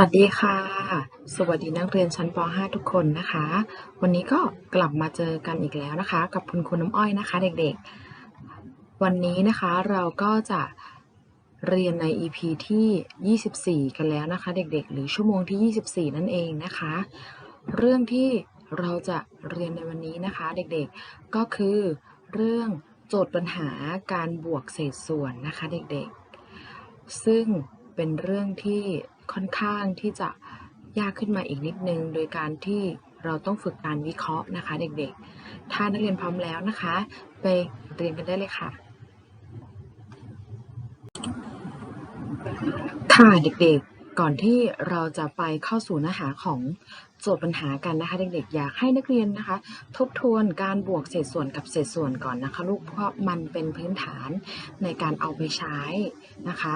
วัสดีค่ะ สวัสดีนักเรียนชั้นป .5 ทุกคนนะคะ วันนี้ก็กลับมาเจอกันอีกแล้วนะคะ กับคุณครูน้ำอ้อยนะคะ เด็กๆ วันนี้นะคะเราก็จะเรียนใน EP ที่ 24 กันแล้วนะคะ เด็กๆ หรือชั่วโมงที่ 24 นั่นเองนะคะ เรื่องที่เราจะเรียนในวันนี้นะคะ เด็กๆ ก็คือเรื่องโจทย์ปัญหาการบวกเศษส่วนนะคะ เด็กๆ ซึ่งเป็นเรื่องที่ ค่อนข้างที่จะยากขึ้นมาอีกนิดนึง โดยการที่เราต้องฝึกการวิเคราะห์นะคะเด็กๆ ถ้านักเรียนพร้อมแล้วนะคะ ไปเรียนกันได้เลยค่ะ ค่ะเด็กๆ ก่อนที่เราจะไปเข้าสู่เนื้อหาของโจทย์ปัญหากันนะคะ เด็กๆ อยากให้นักเรียนนะคะ ทบทวนการบวกเศษส่วนกับเศษส่วนก่อนนะคะ ลูกเพราะมันเป็นพื้นฐานในการเอาไปใช้นะคะ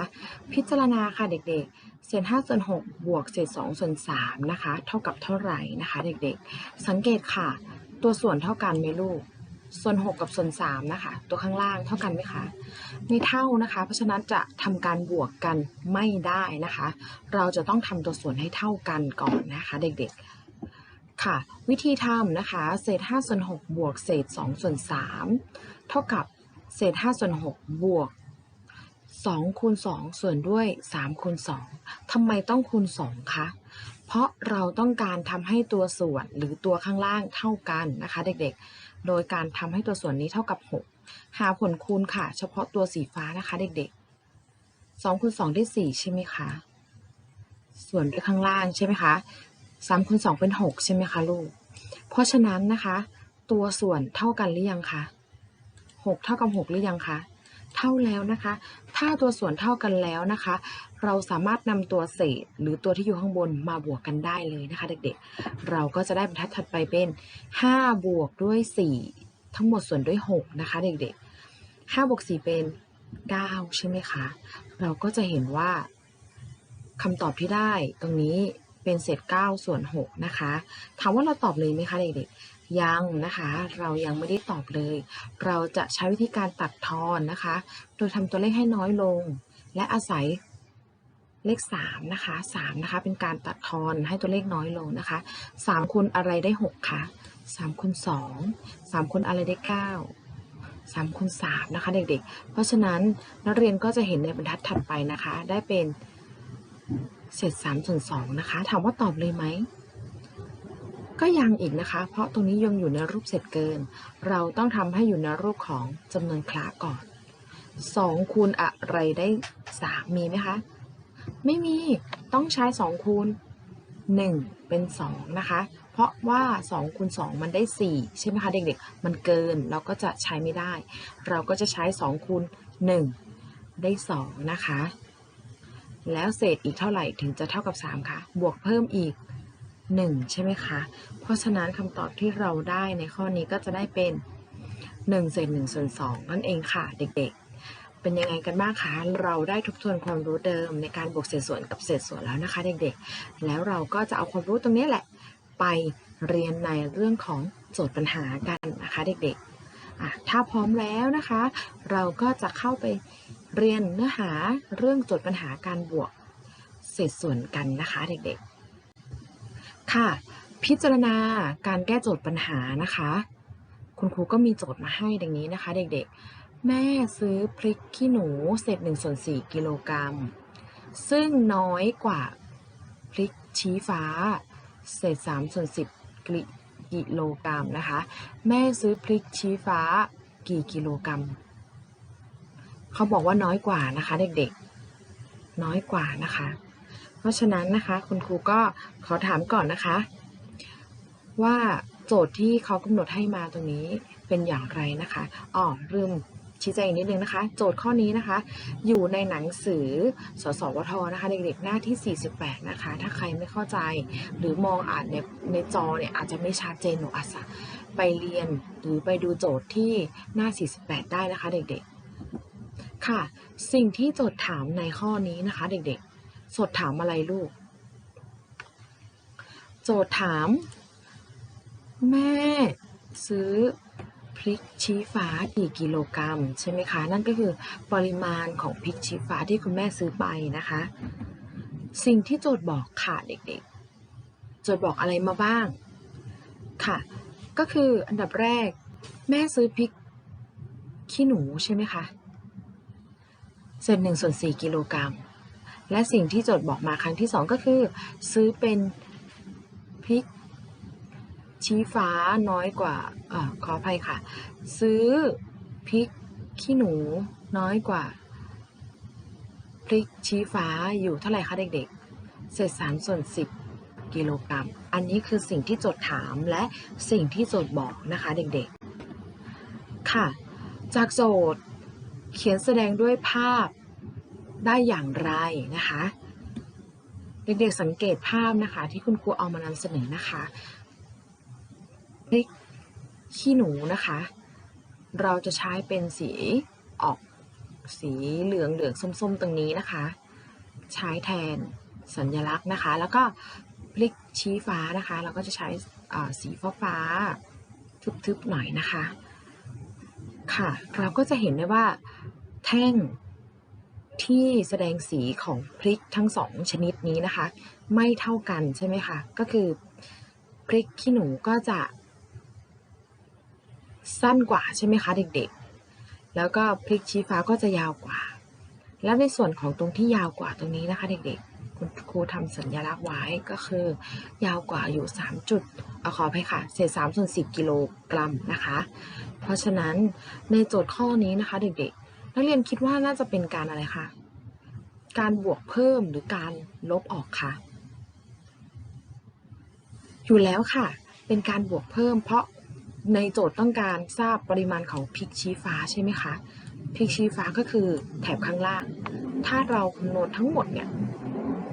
พิจารณาค่ะเด็กๆ เศษ5ส่วน6บวกเศษ2ส่วน3นะคะ เท่ากับเท่าไหร่นะคะเด็กๆ สังเกตค่ะ ตัวส่วนเท่ากันไหมลูก ส่วน 6 กับส่วน3นะคะ ตัวข้างล่างเท่ากันไหมคะ ไม่เท่านะคะ เพราะฉะนั้นจะทำการบวกกันไม่ได้นะคะ เราจะต้องทำตัวส่วนให้เท่ากันก่อนนะคะ เด็กๆค่ะวิธีทำนะคะ เศษ5ส่วน6บวกเศษ2ส่วน3เท่ากับเศษ5ส่วน6บวก 2คูณ2ส่วนด้วย3คูณ2ทำไมต้องคูณ2คะเพราะเราต้องการทำให้ตัวส่วนหรือตัวข้างล่างเท่ากันนะคะเด็กๆ โดยการทำให้ตัวส่วนนี้เท่ากับ 6 หาผลคูณค่ะ เฉพาะตัวสีฟ้านะคะเด็กๆ2คูณ2ได้ 4 ใช่ไหมคะ ส่วนด้วยข้างล่างใช่ไหมคะ3คูณ2เป็น 6 ใช่ไหมคะลูก เพราะฉะนั้นนะคะ ตัวส่วนเท่ากันหรือยังคะ6เท่ากับ 6 หรือยังคะ เท่าแล้วนะคะ ถ้าตัวส่วนเท่ากันแล้วนะคะ เราสามารถนำตัวเศษหรือตัวที่อยู่ข้างบนมาบวกกันได้เลยนะคะ เด็กๆ เราก็จะได้บรรทัดถัดไปเป็น 5 บวกด้วย 4 ทั้งหมดส่วนด้วย 6 นะคะ เด็กๆ5บวก4เป็น 9 ใช่ไหมคะ เราก็จะเห็นว่าคำตอบที่ได้ตรงนี้เป็นเศษ 9 ส่วน 6 นะคะ ถามว่าเราตอบเลยไหมคะเด็กๆ ยังนะคะเรายังไม่ได้ตอบเลย เราจะใช้วิธีการตัดทอนนะคะ โดยทำตัวเลขให้น้อยลง และอาศัยเลข3นะคะ3นะคะเป็นการตัดทอนให้ตัวเลขน้อยลงนะคะ3คูณอะไรได้6คะ3คูณ2 3คูณอะไรได้ 9 3คูณ3นะคะเด็กๆ เพราะฉะนั้นนักเรียนก็จะเห็นในบรรทัดถัดไปนะคะ ได้เป็นเศษ3ส่วน2นะคะ ถามว่าตอบเลยไหม ก็ยังอีกนะคะ เพราะตรงนี้ยังอยู่ในรูปเศษเกิน เราต้องทำให้อยู่ในรูปของจำนวนคละก่อน2คูณอะไรได้3มีไหมคะ ไม่มีต้องใช้2คูณ1เป็น2นะคะ เพราะว่า2คูณ2มันได้4ใช่ไหมคะเด็กๆ มันเกินเราก็จะใช้ไม่ได้ เราก็จะใช้2คูณ1ได้2นะคะ แล้วเศษอีกเท่าไหร่ถึงจะเท่ากับ3คะบวกเพิ่มอีก 1 ใช่ไหมคะ เพราะฉะนั้นคำตอบที่เราได้ในข้อนี้ก็จะได้เป็น1เศษ1ส่วน2นั่นเองค่ะเด็กๆ เป็นยังไงกันบ้างคะ เราได้ทบทวนความรู้เดิมในการบวกเศษส่วนกับเศษส่วนแล้วนะคะเด็กๆ แล้วเราก็จะเอาความรู้ตรงนี้แหละ ไปเรียนในเรื่องของโจทย์ปัญหากันนะคะเด็กๆ ถ้าพร้อมแล้วนะคะ เราก็จะเข้าไปเรียนเนื้อหาเรื่องโจทย์ปัญหาการบวกเศษส่วนกันนะคะเด็กๆ ค่ะ พิจารณาการแก้โจทย์ปัญหานะคะ คุณครูก็มีโจทย์มาให้ดังนี้นะคะ เด็กๆ แม่ซื้อพริกขี้หนูเศษ1ส่วน4กิโลกรัม ซึ่งน้อยกว่าพริกชี้ฟ้า เศษ3ส่วน10กิกิโลกรัมนะคะ แม่ซื้อพริกชี้ฟ้ากี่กิโลกรัมเขาบอกว่าน้อยกว่านะคะ เด็กๆ น้อยกว่านะคะ ราะฉะนั้นนะคะ คุณครูก็ขอถามก่อนนะคะ ว่าโจทย์ที่เขากำหนดให้มาตรงนี้เป็นอย่างไรนะคะอ๋อลืมชี้แจงนิดนึงนะคะ โจทย์ข้อนี้นะคะ อยู่ในหนังสือสสวทนะคะเด็กๆหน้าที่ 48 นะคะ ถ้าใครไม่เข้าใจ หรือมองอ่านในในจอเนี่ยอาจจะไม่ชัดเจนหนูอาจจะไปเรียนหรือไปดูโจทย์ที่หน้า 48 ได้นะคะเด็กๆ ค่ะ สิ่งที่โจทย์ถามในข้อนี้นะคะเด็กๆ โจทย์ถามอะไรลูก โจทย์ถาม แม่ซื้อพริกชี้ฟ้ากี่กิโลกรัมใช่ไหมคะ นั่นก็คือปริมาณของพริกชี้ฟ้าที่คุณแม่ซื้อไปนะคะ สิ่งที่โจทย์บอกค่ะเด็กๆ โจทย์บอกอะไรมาบ้างค่ะ ก็คืออันดับแรก แม่ซื้อพริกขี้หนูใช่ไหมคะเศษหนึ่งส่วนสี่กิโลกรัม และสิ่งที่โจทย์บอกมาครั้งที่สองก็คือ ซื้อเป็นพริกชี้ฟ้าน้อยกว่าเอ่อขออภัยค่ะ ซื้อพริกขี้หนูน้อยกว่า พริกชี้ฟ้าอยู่เท่าไหร่คะเด็กๆ เศษสามส่วนสิบกิโลกรัม อันนี้คือสิ่งที่โจทย์ถามและสิ่งที่โจทย์บอกนะคะเด็กๆ ค่ะ จากโจทย์เขียนแสดงด้วยภาพ ได้อย่างไรนะคะ เด็กๆสังเกตภาพนะคะที่คุณครูเอามานำเสนอนะคะพริกขี้หนูนะคะ เราจะใช้เป็นสีออกสีเหลืองเหลืองส้มๆ ตรงนี้นะคะ ใช้แทนสัญลักษณ์นะคะ แล้วก็พลิกชี้ฟ้านะคะ เราก็จะใช้สีฟ้าฟ้าๆทึบๆหน่อยนะคะ ค่ะ เราก็จะเห็นได้ว่าแท่ง ที่แสดงสีของพริกทั้งสองชนิดนี้นะคะ ไม่เท่ากันใช่ไหมคะ ก็คือพริกขี้หนูก็จะสั้นกว่าใช่ไหมคะเด็กๆ แล้วก็พริกชี้ฟ้าก็จะยาวกว่า แล้วในส่วนของตรงที่ยาวกว่าตรงนี้นะคะ เด็กๆ คุณครูทำสัญลักษณ์ไว้ก็คือ ยาวกว่าอยู่ 3 จุดเอาขออภัยค่ะ เศษ3ส่วน10กิโลกรัมนะคะ เพราะฉะนั้นในโจทย์ข้อนี้นะคะเด็กๆ นักเรียนคิดว่าน่าจะเป็นการอะไรคะ การบวกเพิ่มหรือการลบออกคะอยู่แล้วค่ะ เป็นการบวกเพิ่ม เพราะในโจทย์ต้องการทราบปริมาณของพริกชี้ฟ้าใช่ไหมคะพริกชี้ฟ้าก็คือแถบข้างล่าง ถ้าเราคำนวณทั้งหมดเนี่ย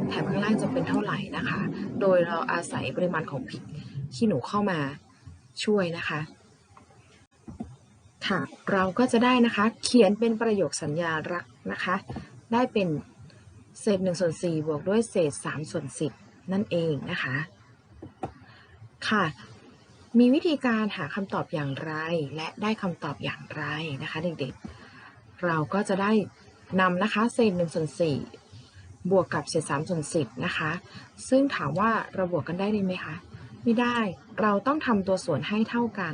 แถบข้างล่างจะเป็นเท่าไหร่นะคะ โดยเราอาศัยปริมาณของพริกขี้หนูเข้ามาช่วยนะคะ ค่ะ เราก็จะได้นะคะ เขียนเป็นประโยคสัญญารักษณ์นะคะ ได้เป็นเศษ1ส่วน4บวกด้วยเศษ3ส่วน10 นั่นเองนะคะ ค่ะ มีวิธีการหาคำตอบอย่างไร และได้คำตอบอย่างไรนะคะเด็กๆ เราก็จะได้นำนะคะเศษ1ส่วน4บวกกับเศษ3ส่วน10นะคะ ซึ่งถามว่าเราบวกกันได้ไหมคะ ไม่ได้ เราต้องทำตัวส่วนให้เท่ากัน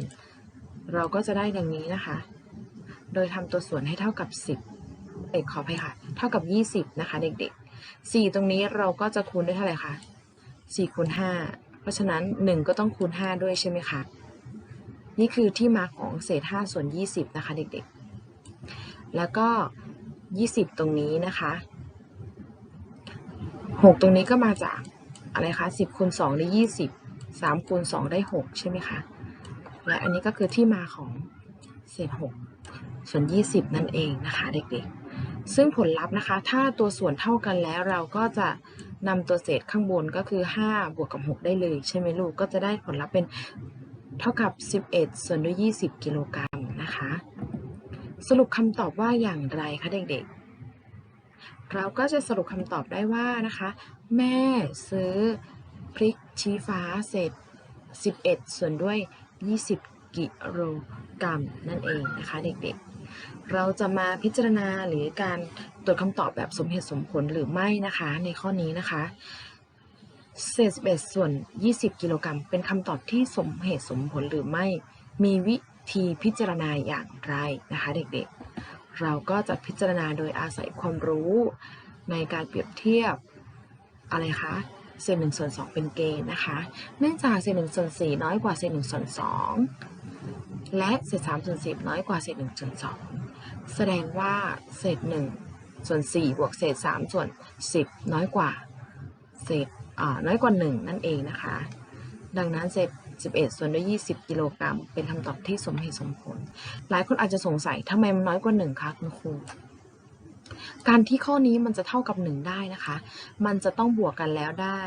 เราก็จะได้ดังนี้นะคะ โดยทำตัวส่วนให้เท่ากับ 10 เอกขออภัยค่ะ เท่ากับ 20 นะคะ เด็กๆ 4 ตรงนี้เราก็จะคูณด้วยเท่าไหร่คะ4คูณ5เพราะฉะนั้น 1 ก็ต้องคูณ 5 ด้วยใช่ไหมคะ นี่คือที่มาของเศษ 5 ส่วน 20 นะคะ เด็กๆ แล้วก็ 20 ตรงนี้นะคะ 6 ตรงนี้ก็มาจากอะไรคะ 10คูณ2ได้ 20 3คูณ2ได้ 6 ใช่ไหมคะ และอันนี้ก็คือที่มาของเศษ6ส่วน 20 นั่นเองนะคะเด็กๆ ซึ่งผลลัพธ์นะคะ ถ้าตัวส่วนเท่ากันแล้วเราก็จะนำตัวเศษข้างบนก็คือ 5 บวกกับ 6 ได้เลย ใช่ไหมลูก ก็จะได้ผลลัพธ์เป็นเท่ากับ 11 ส่วนด้วย 20 กิโลกรัมนะคะ สรุปคำตอบว่าอย่างไรคะเด็กๆเราก็จะสรุปคำตอบได้ว่านะคะ แม่ซื้อพริกชี้ฟ้าเศษ11 ส่วนด้วย 20 กิโลกรัมนั่นเองนะคะเด็กๆ เราจะมาพิจารณาหรือการตรวจคำตอบแบบสมเหตุสมผลหรือไม่นะคะในข้อนี้นะคะเศษ11ส่วน 20 กิโลกรัมเป็นคำตอบที่สมเหตุสมผลหรือไม่ มีวิธีพิจารณาอย่างไรนะคะเด็กๆ เราก็จะพิจารณาโดยอาศัยความรู้ในการเปรียบเทียบอะไรคะ เศษ1ส่วน2เป็นเกณฑ์นะคะ เนื่องจากเศษ1ส่วน4น้อยกว่าเศษ1ส่วน2และเศษ3ส่วน10น้อยกว่าเศษ1ส่วน2แสดงว่าเศษ1ส่วน4บวกเศษ3ส่วน10น้อยกว่าเศษอ่าน้อยกว่า1นั่นเองนะคะ ดังนั้นเศษ11ส่วนด้วย20กิโลกรัมเป็นคำตอบที่สมเหตุสมผล หลายคนอาจจะสงสัยทำไมมันน้อยกว่า1คะคุณครู การที่ข้อนี้มันจะเท่ากับ 1 ได้นะคะ มันจะต้องบวกกันแล้วได้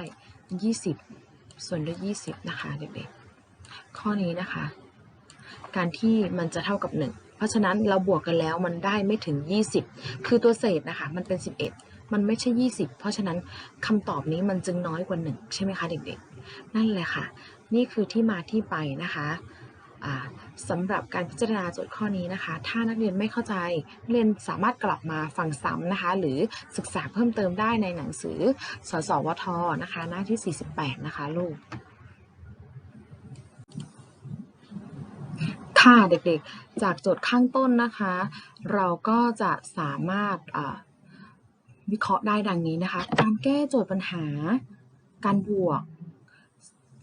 20 ส่วนด้วย 20 นะคะเด็กๆ ข้อนี้นะคะ การที่มันจะเท่ากับ 1 เพราะฉะนั้นเราบวกกันแล้วมันได้ไม่ถึง 20 คือตัวเศษนะคะ มันเป็น 11 มันไม่ใช่ 20 เพราะฉะนั้นคำตอบนี้มันจึงน้อยกว่า 1 ใช่ไหมคะเด็กๆ นั่นแหละค่ะ นี่คือที่มาที่ไปนะคะ สำหรับการพิจารณาโจทย์ข้อนี้นะคะ ถ้านักเรียนไม่เข้าใจนักเรียนสามารถกลับมาฟังซ้ำนะคะ หรือศึกษาเพิ่มเติมได้ในหนังสือสสวทนะคะ หน้าที่ 48 นะคะลูก ค่ะเด็กๆ จากโจทย์ข้างต้นนะคะ เราก็จะสามารถวิเคราะห์ได้ดังนี้นะคะ การแก้โจทย์ปัญหา การบวก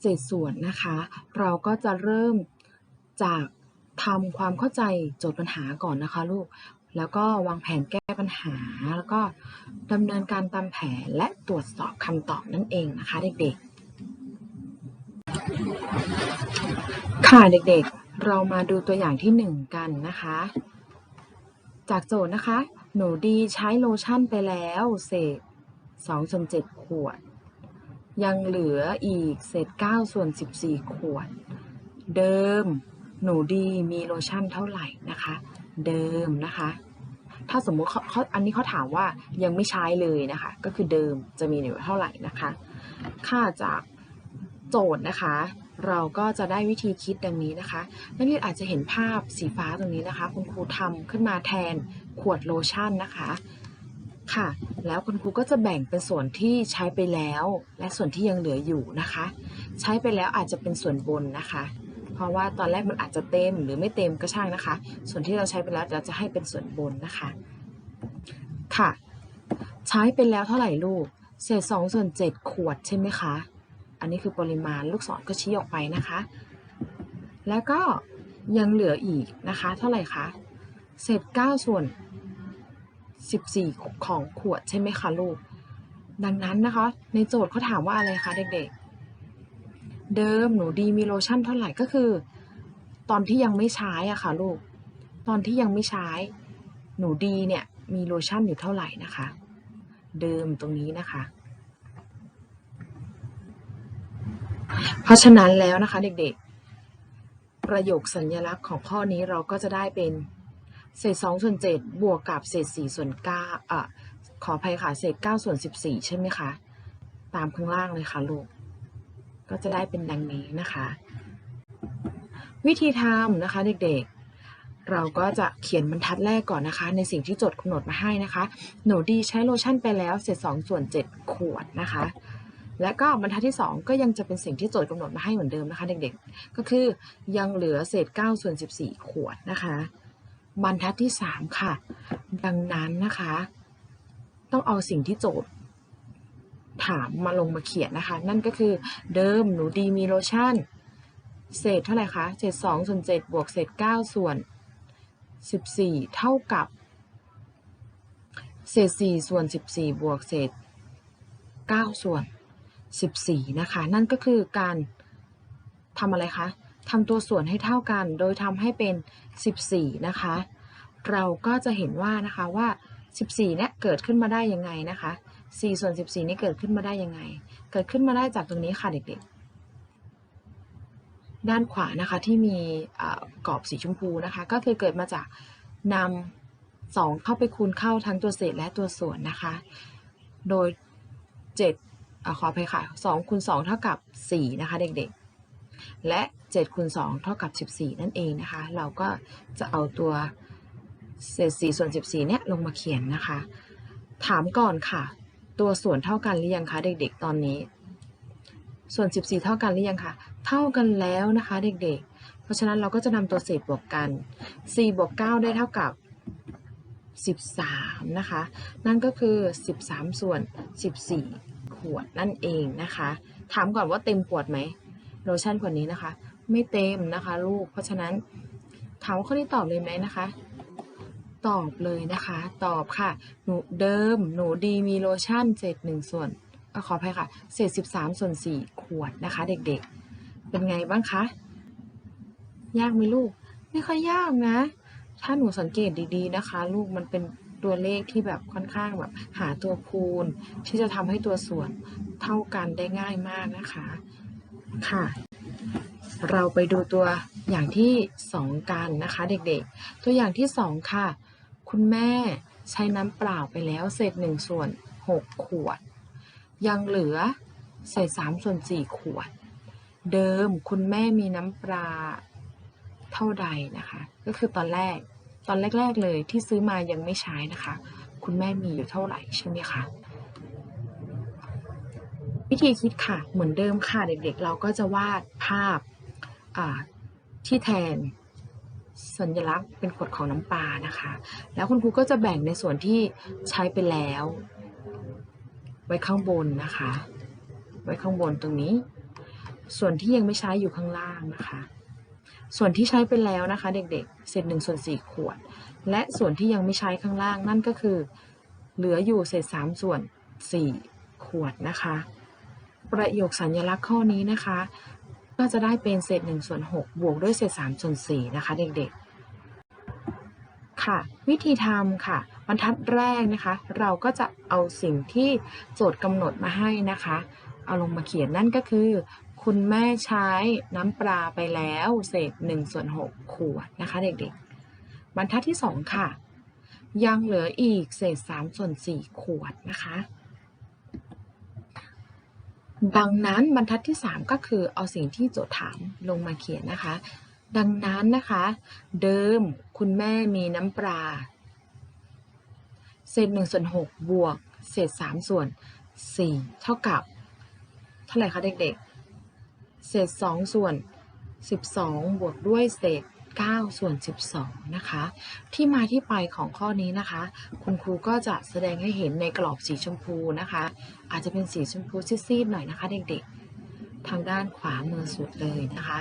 เศษส่วนนะคะ เราก็จะเริ่ม จากทำความเข้าใจโจทย์ปัญหาก่อนนะคะลูก แล้วก็วางแผนแก้ปัญหา แล้วก็ดำเนินการตามแผนและตรวจสอบคำตอบนั่นเองนะคะเด็กๆ ค่ะเด็กๆ เรามาดูตัวอย่างที่หนึ่งกันนะคะ จากโจทย์นะคะ หนูดีใช้โลชั่นไปแล้วเศษ2ส่วน7ขวด ยังเหลืออีกเศษ9ส่วน14 ขวด เดิม หนูดีมีโลชั่นเท่าไหร่นะคะ เดิมนะคะ ถ้าสมมุติเขาเขาอันนี้เขาถามว่ายังไม่ใช้เลยนะคะ ก็คือเดิมจะมีอยู่เท่าไหร่นะคะ ค่าจากโจทย์นะคะ เราก็จะได้วิธีคิดดังนี้นะคะ นักเรียนอาจจะเห็นภาพสีฟ้าตรงนี้นะคะ คุณครูทำขึ้นมาแทนขวดโลชั่นนะคะค่ะ แล้วคุณครูก็จะแบ่งเป็นส่วนที่ใช้ไปแล้ว และส่วนที่ยังเหลืออยู่นะคะ ใช้ไปแล้วอาจจะเป็นส่วนบนนะคะ เพราะว่าตอนแรกมันอาจจะเต็มหรือไม่เต็มก็ช่างนะคะ ส่วนที่เราใช้ไปแล้วเราจะให้เป็นส่วนบนนะคะ ค่ะ ใช้ไปแล้วเท่าไหร่ลูก เศษสองส่วนเจ็ดขวดใช่ไหมคะ อันนี้คือปริมาณลูกศรก็ชี้ออกไปนะคะ แล้วก็ยังเหลืออีกนะคะ เท่าไหร่คะ เศษเก้าส่วนสิบสี่ของขวดใช่ไหมคะลูก ดังนั้นนะคะ ในโจทย์เขาถามว่าอะไรคะเด็กๆ เดิมหนูดีมีโลชั่นเท่าไหร่ก็คือ ตอนที่ยังไม่ใช้อะค่ะลูก ตอนที่ยังไม่ใช้ หนูดีเนี่ยมีโลชั่นอยู่เท่าไหร่นะคะ เดิมตรงนี้นะคะ เพราะฉะนั้นแล้วนะคะเด็กๆ ประโยคสัญลักษณ์ของข้อนี้เราก็จะได้เป็นเศษ2ส่วน7บวกกับเศษ4ส่วน9อะขออภัยค่ะเศษ9ส่วน14ใช่ไหมคะ ตามข้างล่างเลยค่ะลูก ก็จะได้เป็นดังนี้นะคะ วิธีทำนะคะเด็กๆ เราก็จะเขียนบรรทัดแรกก่อนนะคะ ในสิ่งที่โจทย์กำหนดมาให้นะคะ หนูดีใช้โลชั่นไปแล้วเศษ2ส่วน7ขวดนะคะ และก็บรรทัดที่ 2 ก็ยังจะเป็นสิ่งที่โจทย์กำหนดมาให้เหมือนเดิมนะคะเด็กๆ ก็คือยังเหลือเศษ9ส่วน14 ขวดนะคะ บรรทัดที่ 3 ค่ะ ดังนั้นนะคะ ต้องเอาสิ่งที่โจทย์ ถามมาลงมาเขียนนะคะ นั่นก็คือเดิมหนูดีมีโลชั่น เศษเท่าไหร่คะเศษ2ส่วน7บวกเศษ9ส่วน14เท่ากับ เศษ4ส่วน14บวกเศษ9ส่วน14นะคะ นั่นก็คือการทำอะไรคะทำตัวส่วนให้เท่ากัน โดยทำให้เป็น 14 นะคะ เราก็จะเห็นว่านะคะว่า 14เนี่ยเกิดขึ้นมาได้ยังไงนะคะ 4ส่วน14 นี่เกิดขึ้นมาได้ยังไง เกิดขึ้นมาได้จากตรงนี้ค่ะเด็กๆ ด้านขวานะคะที่มีกรอบสีชมพูนะคะก็คือเกิดมาจากนำ2เข้าไปคูณเข้าทั้งตัวเศษและตัวส่วนนะคะ โดย7อขออภัยค่ะ2คูณ2เท่ากับ 4 นะคะเด็กๆ และ7คูณ2เท่ากับ 14 นั่นเองนะคะ เราก็จะเอาตัวเศษ4ส่วน 14เนี่ยลงมาเขียนนะคะ ถามก่อนค่ะ ตัวส่วนเท่ากันหรือยังคะเด็กๆ ตอนนี้ ส่วน 14 เท่ากันหรือยังคะเท่ากันแล้วนะคะเด็กๆ เพราะฉะนั้นเราก็จะนำตัวเศษบวกกัน 4 บวก 9 ได้เท่ากับ 13 นะคะ นั่นก็คือ 13 ส่วน 14 ขวดนั่นเองนะคะ ถามก่อนว่าเต็มขวดไหมโลชั่นขวดนี้นะคะ ไม่เต็มนะคะลูก เพราะฉะนั้นถามว่าข้อนี้ตอบเลยไหมนะคะ ตอบเลยนะคะ ตอบค่ะ หนูเดิม หนูดีมีโลชั่นเศษหนึ่งส่วนอขออภัยค่ะ เศษ13ส่วน4ขวดนะคะ เด็กๆ เป็นไงบ้างคะ ยากไหมลูก ไม่ค่อยยากนะ ถ้าหนูสังเกตดีๆนะคะ ลูกมันเป็นตัวเลขที่แบบค่อนข้างแบบหาตัวคูณ ที่จะทำให้ตัวส่วนเท่ากันได้ง่ายมากนะคะ ค่ะ เราไปดูตัวอย่างที่ 2 กันนะคะ เด็กๆ ตัวอย่างที่ 2 ค่ะ คุณแม่ใช้น้ำเปล่าไปแล้วเศษ1ส่วน 6 ขวด ยังเหลือเศษ3ส่วน 4 ขวด เดิมคุณแม่มีน้ำปลาเท่าใดนะคะ ก็คือตอนแรกตอนแรก ๆ เลยที่ซื้อมายังไม่ใช้นะคะ คุณแม่มีอยู่เท่าไหร่ใช่ไหมคะวิธีคิดค่ะเหมือนเดิมค่ะเด็กๆ เราก็จะวาดภาพที่แทน สัญลักษณ์เป็นขวดของน้ำปลานะคะ แล้วคุณครูก็จะแบ่งในส่วนที่ใช้ไปแล้ว ไว้ข้างบนนะคะ ไว้ข้างบนตรงนี้ ส่วนที่ยังไม่ใช้อยู่ข้างล่างนะคะ ส่วนที่ใช้ไปแล้วนะคะ เด็กๆเศษหนึ่งส่วนสี่ขวด และส่วนที่ยังไม่ใช้ข้างล่างนั่นก็คือ เหลืออยู่เศษสามส่วนสี่ขวดนะคะ ประโยคสัญลักษณ์ข้อนี้นะคะ ก็จะได้เป็นเศษ1ส่วน6บวกด้วยเศษ3ส่วน4นะคะเด็กๆ ค่ะ วิธีทำค่ะบรรทัดแรกนะคะ เราก็จะเอาสิ่งที่โจทย์กำหนดมาให้นะคะ เอาลงมาเขียนนั่นก็คือ คุณแม่ใช้น้ำปลาไปแล้วเศษ1ส่วน6ขวดนะคะเด็กๆ บรรทัดที่ 2 ค่ะ ยังเหลืออีกเศษ3ส่วน4ขวดนะคะ ดังนั้นบรรทัดที่ 3 ก็คือเอาสิ่งที่โจทย์ถามลงมาเขียนนะคะ ดังนั้นนะคะ เดิมคุณแม่มีน้ำปลาเศษ1ส่วน6บวก เศษ3ส่วน 4 เท่ากับ เท่าไหร่คะเด็กๆ เศษ2ส่วน 12 บวกด้วยเศษ 9 ส่วน 12 นะคะ ที่มาที่ไปของข้อนี้นะคะ คุณครูก็จะแสดงให้เห็นในกรอบสีชมพูนะคะ อาจจะเป็นสีชมพูซีดๆหน่อยนะคะ เด็กๆ ทางด้านขวามือสุดเลยนะคะ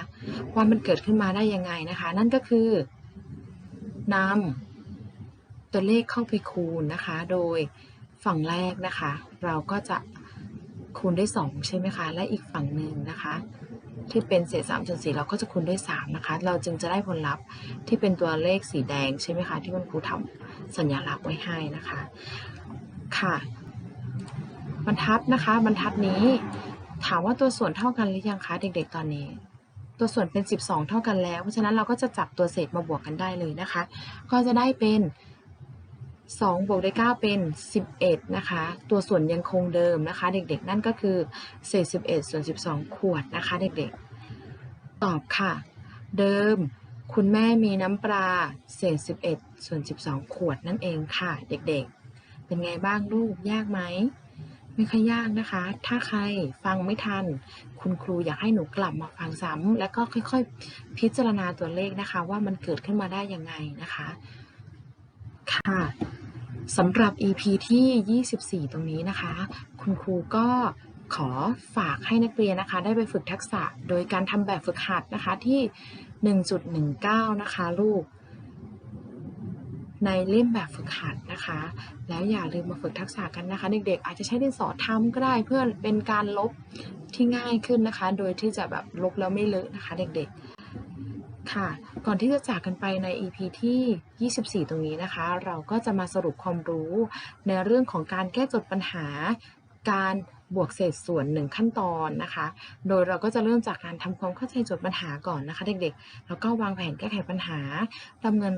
ว่ามันเกิดขึ้นมาได้ยังไงนะคะ นั่นก็คือนำตัวเลขเข้าไปคูณนะคะ โดยฝั่งแรกนะคะ เราก็จะคูณได้ 2 ใช่ไหมคะ และอีกฝั่งหนึ่งนะคะ ที่เป็นเศษ3ส่วน4เราก็จะคูณด้วย 3 นะคะ เราจึงจะได้ผลลัพธ์ที่เป็นตัวเลขสีแดงใช่ไหมคะ ที่คุณครูทำสัญลักษณ์ไว้ให้นะคะ ค่ะ บรรทัดนะคะ บรรทัดนี้ถามว่าตัวส่วนเท่ากันหรือยังคะเด็กๆตอนนี้ ตัวส่วนเป็น 12 เท่ากันแล้ว เพราะฉะนั้นเราก็จะจับตัวเศษมาบวกกันได้เลยนะคะ ก็จะได้เป็น 2บวกด้วย9เป็น 11 นะคะ ตัวส่วนยังคงเดิมนะคะ เด็กๆ นั่นก็คือเศษ 11 ส่วน 12 ขวดนะคะ เด็กๆ ตอบค่ะ เดิม คุณแม่มีน้ำปลาเศษ 11 ส่วน 12 ขวดนั่นเองค่ะ เด็กๆ เป็นไงบ้างลูก ยากไหม ไม่ค่อยยากนะคะ ถ้าใครฟังไม่ทัน คุณครูอยากให้หนูกลับมาฟังซ้ำแล้วก็ค่อยๆ พิจารณาตัวเลขนะคะ ว่ามันเกิดขึ้นมาได้ยังไงนะคะ ค่ะ สำหรับ EP ที่ 24 ตรงนี้นะคะ คุณครูก็ขอฝากให้นักเรียนนะคะ ได้ไปฝึกทักษะโดยการทำแบบฝึกหัดนะคะที่ 1.19 นะคะลูก ในเล่มแบบฝึกหัดนะคะ แล้วอย่าลืมมาฝึกทักษะกันนะคะ เด็กๆอาจจะใช้ดินสอทำก็ได้เพื่อเป็นการลบที่ง่ายขึ้นนะคะ โดยที่จะแบบลบแล้วไม่เลอะนะคะ เด็กๆ ค่ะ ก่อนที่จะจากกันไปใน EP ที่ 24 ตรงนี้นะคะ เราก็จะมาสรุปความรู้ในเรื่องของการแก้โจทย์ปัญหา การบวกเศษส่วนหนึ่งขั้นตอนนะคะ โดยเราก็จะเริ่มจากการทำความเข้าใจโจทย์ปัญหาก่อนนะคะเด็กๆ แล้วก็วางแผนแก้ไขปัญหาดำเนิน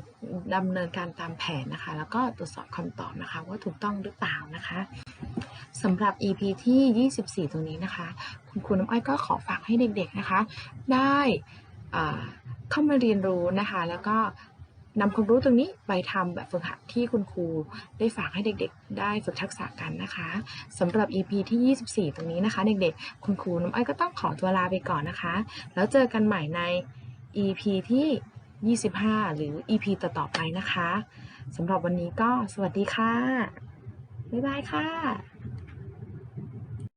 ดำเนินการตามแผนนะคะ แล้วก็ตรวจสอบคำตอบนะคะ ว่าถูกต้องหรือเปล่านะคะสำหรับ EP ที่ 24 ตรงนี้นะคะ คุณครูน้ำอ้อยก็ขอฝากให้เด็กๆนะคะ ได้อ่า เข้ามาเรียนรู้นะคะ แล้วก็นำความรู้ตรงนี้ไปทำแบบฝึกหัดที่คุณครูได้ฝากให้เด็กๆ ได้ฝึกทักษะกันนะคะสำหรับ EP ที่ 24 ตรงนี้นะคะ เด็กๆ คุณครูน้ำอ้อยก็ต้องขอตัวลาไปก่อนนะคะ แล้วเจอกันใหม่ใน EP ที่ 25 หรือ EP ต่อๆไปนะคะสำหรับวันนี้ก็สวัสดีค่ะ บ๊ายบายค่ะ